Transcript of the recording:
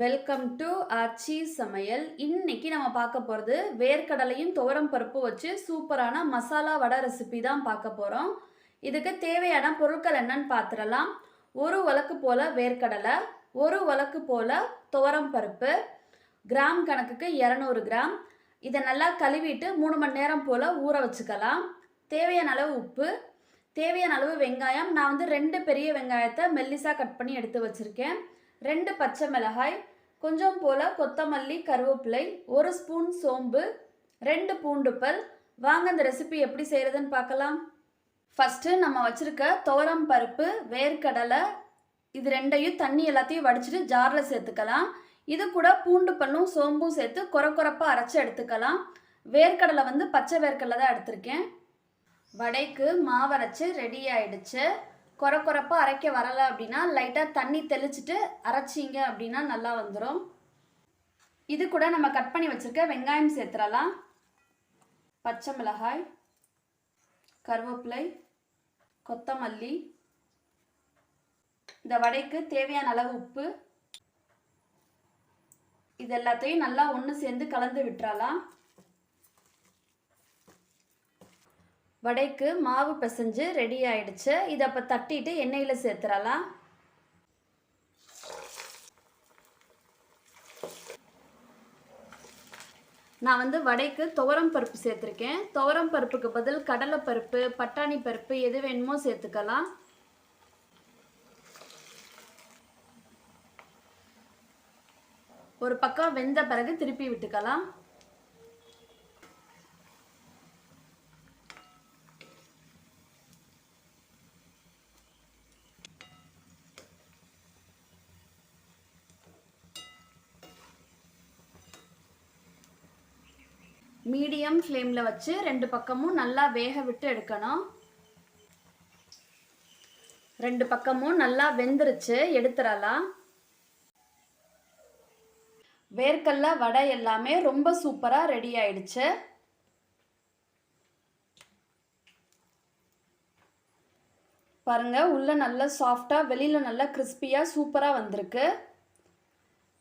Welcome to ஆச்சி சமையல். இன்னைக்கு நம்ம பார்க்க போகிறது வேர்க்கடலையும் துவரம் பருப்பு வச்சு சூப்பரான மசாலா வடை ரெசிபி தான் பார்க்க போகிறோம் இதுக்கு தேவையான பொருட்கள் என்னன்னு பார்த்துடலாம். ஒரு வழக்கு போல் வேர்க்கடலை ஒரு வழக்கு போல் துவரம் பருப்பு கிராம் கணக்குக்கு இரநூறு கிராம். இதை நல்லா கழுவிட்டு மூணு மணி நேரம் போல் ஊற வச்சுக்கலாம். தேவையான அளவு உப்பு தேவையான அளவு வெங்காயம். நான் வந்து ரெண்டு பெரிய வெங்காயத்தை மெல்லிசாக கட் பண்ணி எடுத்து வச்சுருக்கேன். ரெண்டு பச்சை மிளகாய் கொஞ்சம் போல் கொத்தமல்லி கருவேப்பிலை ஒரு ஸ்பூன் சோம்பு ரெண்டு பூண்டு பல். வாங்க இந்த ரெசிபி எப்படி செய்கிறதுன்னு பார்க்கலாம். ஃபஸ்ட்டு நம்ம வச்சுருக்க துவரம் பருப்பு வேர்க்கடலை இது ரெண்டையும் தண்ணி எல்லாத்தையும் வடிச்சிட்டு ஜாரில் சேர்த்துக்கலாம். இது கூட பூண்டு பல்லும் சோம்பும் சேர்த்து குறை குறைப்பாக அரைச்சி எடுத்துக்கலாம். வேர்க்கடலை வந்து பச்சை வேர்க்கடலை தான் எடுத்திருக்கேன். வடைக்கு மாவரைச்சி ரெடி ஆயிடுச்சு. குறை குறைப்பாக அரைக்க வரலை அப்படின்னா லைட்டாக தண்ணி தெளிச்சிட்டு அரைச்சிங்க அப்படின்னா நல்லா வந்துடும் இது கூட நம்ம கட் பண்ணி வச்சுருக்க வெங்காயம் சேர்த்துடலாம். பச்சை மிளகாய் கருவேப்பிலை கொத்தமல்லி இந்த வடைக்கு தேவையான அளவு உப்பு. இது எல்லாத்தையும் நல்லா ஒன்று சேர்ந்து கலந்து விட்டுறலாம். வடைக்கு மாவு பிசைஞ்சு ரெடி ஆயிடுச்சு. இதை அப்போ தட்டிட்டு எண்ணெயில் சேர்த்துடலாம். நான் வந்து வடைக்கு துவரம் பருப்பு சேர்த்துருக்கேன். துவரம் பருப்புக்கு பதில் கடலைப்பருப்பு பட்டாணி பருப்பு எது வேணுமோ சேர்த்துக்கலாம். ஒரு பக்கம் வெந்த பிறகு திருப்பி விட்டுக்கலாம். மீடியம் ஃப்ளேமில் வச்சு ரெண்டு பக்கமும் நல்லா வேக விட்டு எடுக்கணும். ரெண்டு பக்கமும் நல்லா வெந்துருச்சு எடுத்துடலாம் வேர்க்கடல வடை எல்லாமே ரொம்ப சூப்பராக ரெடி ஆயிடுச்சு. பாருங்கள் உள்ளே நல்லா சாஃப்டாக வெளியில் நல்லா கிறிஸ்பியாக சூப்பராக வந்திருக்கு.